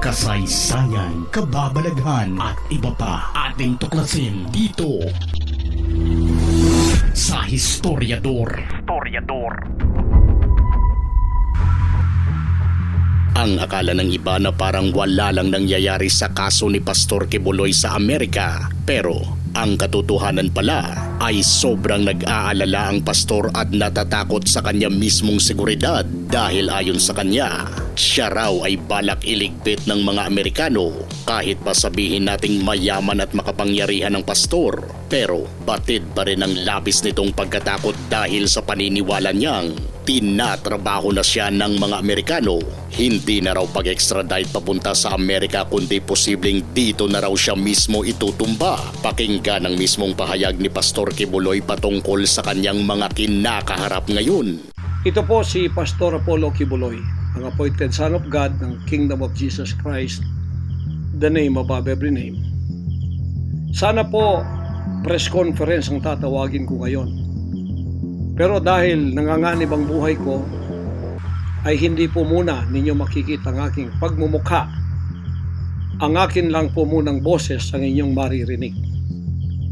kasaysayan, kababalaghan at iba pa ating tuklasin dito sa Historiador. Historiador. Ang akala ng iba na parang wala lang nangyayari sa kaso ni Pastor Kibuloy sa Amerika. Pero ang katotohanan pala ay sobrang nag-aalala ang pastor at natatakot sa kanya mismong seguridad dahil ayon sa kanya, siya raw ay balak iligpit ng mga Amerikano kahit pa sabihin nating mayaman at makapangyarihan ng pastor. Pero batid pa rin ang labis nitong pagkatakot dahil sa paniniwala niyang tinatrabaho na siya ng mga Amerikano. Hindi na raw pag-extradite papunta sa Amerika kundi posibleng dito na raw siya mismo itutumba. Pakinggan ang mismong pahayag ni Pastor Kibuloy patungkol sa kanyang mga kinakaharap ngayon. Ito po si Pastor Apollo Kibuloy, ang appointed Son of God ng Kingdom of Jesus Christ, the name above every name. Sana po press conference ang tatawagin ko ngayon. Pero dahil nanganganib ang buhay ko, ay hindi po muna ninyo makikita ang aking pagmumukha. Ang akin lang po munang boses ang inyong maririnig.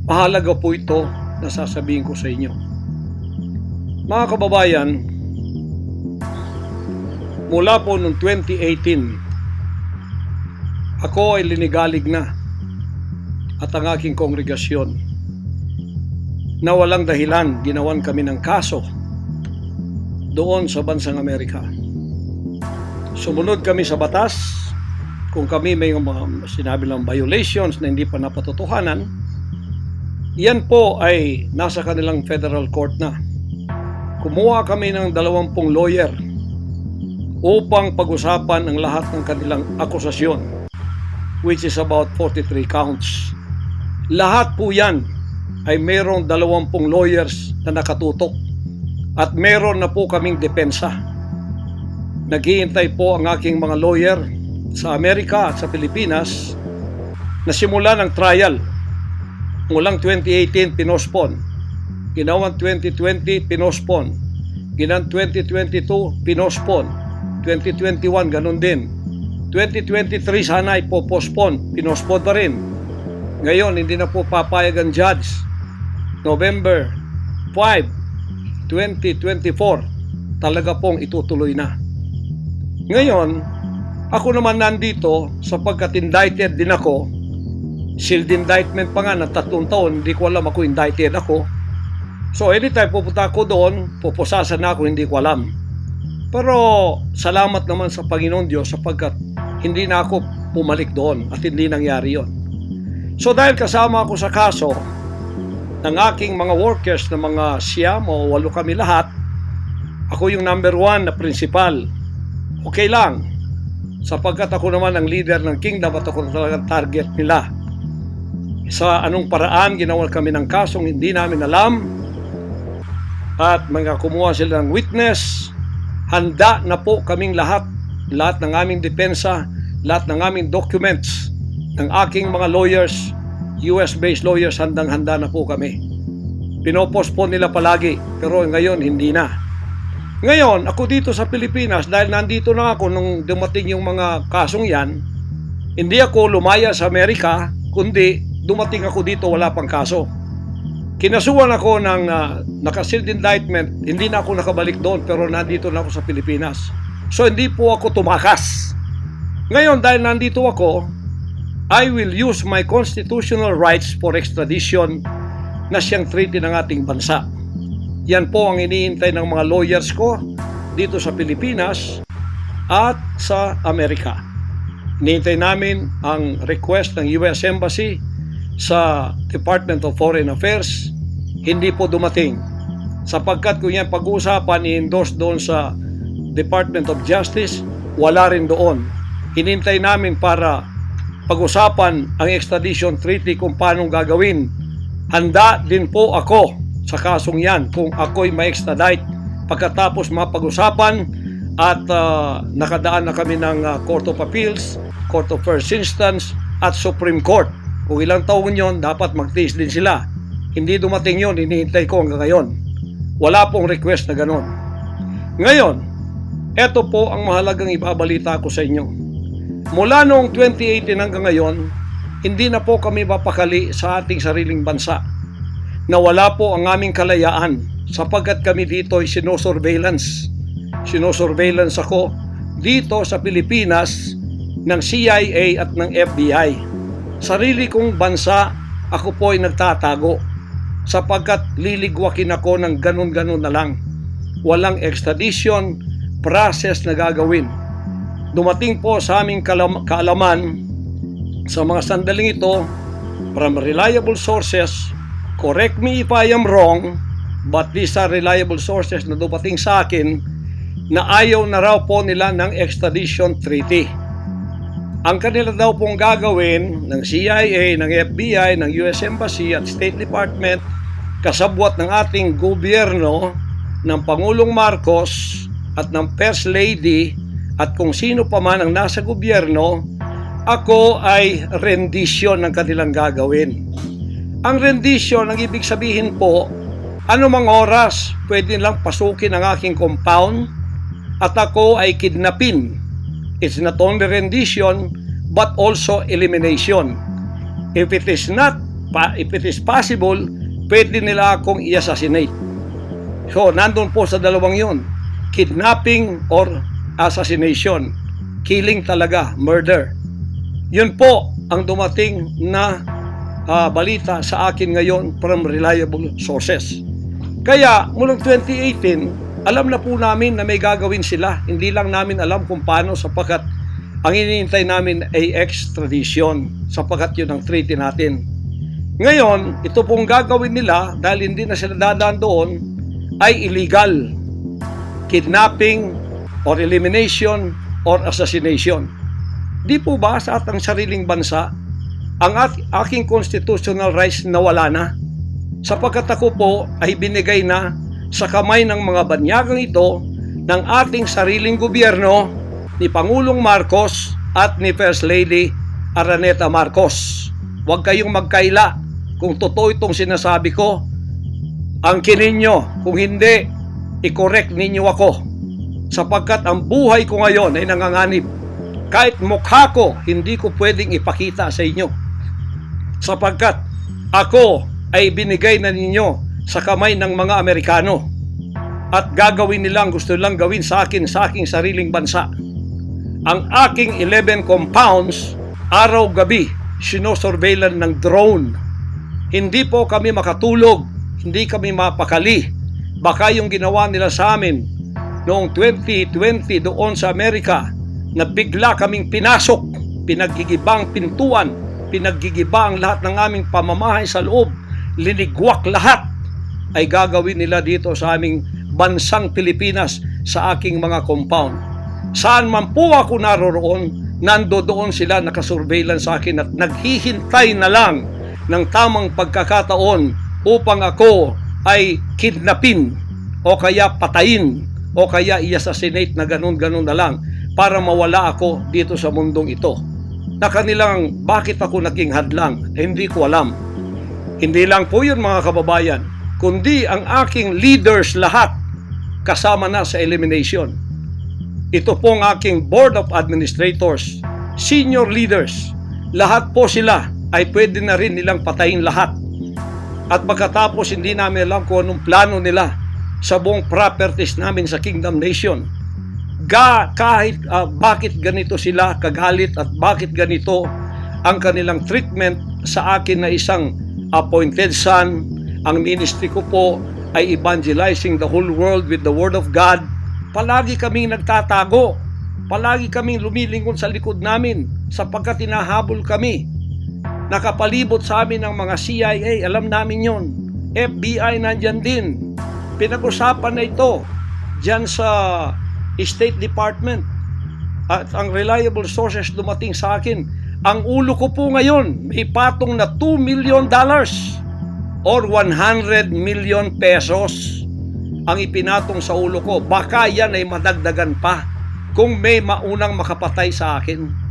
Mahalaga po ito na sasabihin ko sa inyo. Mga kababayan, mula po noong 2018, ako ay linigalig na at ang aking kongregasyon na walang dahilan ginawan kami ng kaso doon sa bansang Amerika. Sumunod kami sa batas kung kami may mga sinabi lang violations na hindi pa napatotohanan, yan po ay nasa kanilang federal court na. Kumuha kami ng dalawampung lawyer upang pag-usapan ang lahat ng kanilang akusasyon which is about 43 counts. Lahat po yan ay mayroong dalawampung lawyers na nakatutok at meron na po kaming depensa. Naghihintay po ang aking mga lawyer sa Amerika at sa Pilipinas na simula ng trial. Mulang 2018 pinospon, ginawang 2020 pinospon, ginawang 2022 pinospon, 2021 ganun din. 2023 sana ay po-postpone, pinospon pa rin. Ngayon, hindi na po papayag ang judge. November 5, 2024, talaga pong itutuloy na. Ngayon, ako naman nandito sapagkat indicted din ako. Sealed indictment pa nga ng tatlong taon, hindi ko alam ako indicted ako. So anytime pupunta ako doon, pupusasan na ako, hindi ko alam. Pero salamat naman sa Panginoon Diyos sapagkat hindi na ako pumalik doon at hindi nangyari yon. So dahil kasama ako sa kaso ng aking mga workers na mga siyam o walo kami lahat, ako yung number one na principal. Okay lang. Sapagkat ako naman ang leader ng kingdom at ako talagang target nila. Sa anong paraan ginawa kami ng kasong hindi namin alam at mga kumuha sila ng witness, handa na po kaming lahat, lahat ng aming depensa, lahat ng aming documents, ng aking mga lawyers, US-based lawyers, handang-handa na po kami. Pinopospon nila palagi, pero ngayon hindi na. Ngayon, ako dito sa Pilipinas, dahil nandito na ako nung dumating yung mga kasong yan, hindi ako lumaya sa Amerika, kundi dumating ako dito wala pang kaso. Kinasuhan ako ng uh, nakasealed indictment, hindi na ako nakabalik doon pero nandito na ako sa Pilipinas. So hindi po ako tumakas. Ngayon dahil nandito ako, I will use my constitutional rights for extradition na siyang treaty ng ating bansa. Yan po ang iniintay ng mga lawyers ko dito sa Pilipinas at sa Amerika. Iniintay namin ang request ng US Embassy sa Department of Foreign Affairs, hindi po dumating. Sapagkat kung yan pag-uusapan, i-endorse doon sa Department of Justice, wala rin doon. Hinintay namin para pag-usapan ang extradition treaty kung paano gagawin. Handa din po ako sa kasong yan kung ako'y ma-extradite pagkatapos mapag-usapan at uh, nakadaan na kami ng uh, Court of Appeals, Court of First Instance at Supreme Court. Kung ilang taon yon, dapat magtiis din sila. Hindi dumating yon, hinihintay ko hanggang ngayon. Wala pong request na ganon. Ngayon, eto po ang mahalagang ibabalita ko sa inyo. Mula noong 2018 hanggang ngayon, hindi na po kami mapakali sa ating sariling bansa. Nawala po ang aming kalayaan sapagkat kami dito ay sinosurveillance. Sinosurveillance ako dito sa Pilipinas ng CIA at ng FBI. Sarili kong bansa, ako po ay nagtatago sapagkat liligwakin ako ng ganun-ganun na lang. Walang extradition process na gagawin. Dumating po sa aming kaalaman sa mga sandaling ito from reliable sources, correct me if I am wrong, but these are reliable sources na dumating sa akin na ayaw na raw po nila ng extradition treaty. Ang kanila daw pong gagawin ng CIA, ng FBI, ng US Embassy at State Department kasabwat ng ating gobyerno ng Pangulong Marcos at ng First Lady at kung sino pa man ang nasa gobyerno, ako ay rendition ng kanilang gagawin. Ang rendition, ang ibig sabihin po, anumang oras pwede lang pasukin ang aking compound at ako ay kidnapin. It's not only rendition but also elimination. If it is not, if it is possible, pwede nila akong i-assassinate. So, nandun po sa dalawang yon kidnapping or assassination. Killing talaga, murder. Yun po ang dumating na ah, balita sa akin ngayon from reliable sources. Kaya mulang 2018, alam na po namin na may gagawin sila. Hindi lang namin alam kung paano sapagkat ang iniintay namin ay extradition sapagkat yun ang treaty natin. Ngayon, ito pong gagawin nila dahil hindi na sila dadaan doon ay illegal. Kidnapping or elimination or assassination. Di po ba sa atang sariling bansa ang aking constitutional rights nawala na? Sapagkat ako po ay binigay na sa kamay ng mga banyagang ito ng ating sariling gobyerno ni Pangulong Marcos at ni First Lady Araneta Marcos. Huwag kayong magkaila kung totoo itong sinasabi ko. Angkinin nyo. Kung hindi, i-correct ninyo ako. Sapagkat ang buhay ko ngayon ay nanganganib. Kahit mukha ko, hindi ko pwedeng ipakita sa inyo. Sapagkat ako ay binigay na ninyo sa kamay ng mga Amerikano. At gagawin nilang gusto lang gawin sa akin sa aking sariling bansa. Ang aking 11 compounds, araw-gabi, sinosurveillan ng drone. Hindi po kami makatulog, hindi kami mapakali. Baka yung ginawa nila sa amin noong 2020 doon sa Amerika na bigla kaming pinasok, pinaggigibang pintuan, pinaggigibang lahat ng aming pamamahay sa loob, linigwak lahat ay gagawin nila dito sa aming bansang Pilipinas sa aking mga compound. Saan man po ako naroroon, nando doon sila nakasurveillance sa akin at naghihintay na lang ng tamang pagkakataon upang ako ay kidnapin o kaya patayin o kaya i-assassinate na ganun-ganun na lang para mawala ako dito sa mundong ito. Na kanilang bakit ako naging hadlang, hindi ko alam. Hindi lang po yun mga kababayan, kundi ang aking leaders lahat kasama na sa elimination. Ito pong aking Board of Administrators, senior leaders, lahat po sila ay pwede na rin nilang patayin lahat. At pagkatapos hindi namin alam kung anong plano nila sa buong properties namin sa Kingdom Nation. Ga, kahit ah, bakit ganito sila kagalit at bakit ganito ang kanilang treatment sa akin na isang appointed son. Ang ministry ko po ay evangelizing the whole world with the word of God. Palagi kaming nagtatago. Palagi kaming lumilingon sa likod namin sapagkat tinahabol kami nakapalibot sa amin ng mga CIA, alam namin yon. FBI nandyan din. Pinag-usapan na ito dyan sa State Department. At ang reliable sources dumating sa akin. Ang ulo ko po ngayon, may patong na 2 million dollars or 100 million pesos ang ipinatong sa ulo ko. Baka yan ay madagdagan pa kung may maunang makapatay sa akin.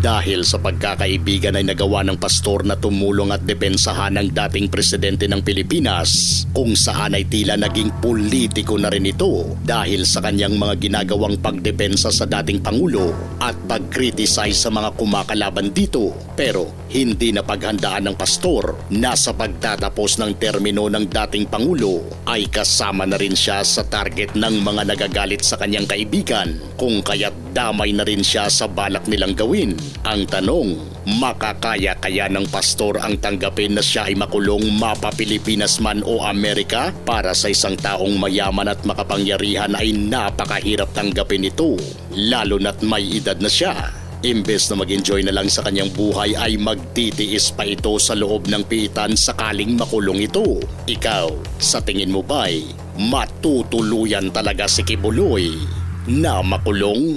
Dahil sa pagkakaibigan ay nagawa ng pastor na tumulong at depensahan ng dating presidente ng Pilipinas kung saan ay tila naging politiko na rin ito dahil sa kanyang mga ginagawang pagdepensa sa dating Pangulo at pag-criticize sa mga kumakalaban dito. Pero hindi na paghandaan ng pastor na sa pagtatapos ng termino ng dating Pangulo ay kasama na rin siya sa target ng mga nagagalit sa kanyang kaibigan kung kaya't damay na rin siya sa balak nilang gawin. Ang tanong, makakaya kaya ng pastor ang tanggapin na siya ay makulong mapa Pilipinas man o Amerika para sa isang taong mayaman at makapangyarihan ay napakahirap tanggapin ito lalo na't may edad na siya. Imbes na mag-enjoy na lang sa kanyang buhay ay magtitiis pa ito sa loob ng piitan sakaling makulong ito. Ikaw, sa tingin mo ba'y matutuluyan talaga si Kibuloy na makulong?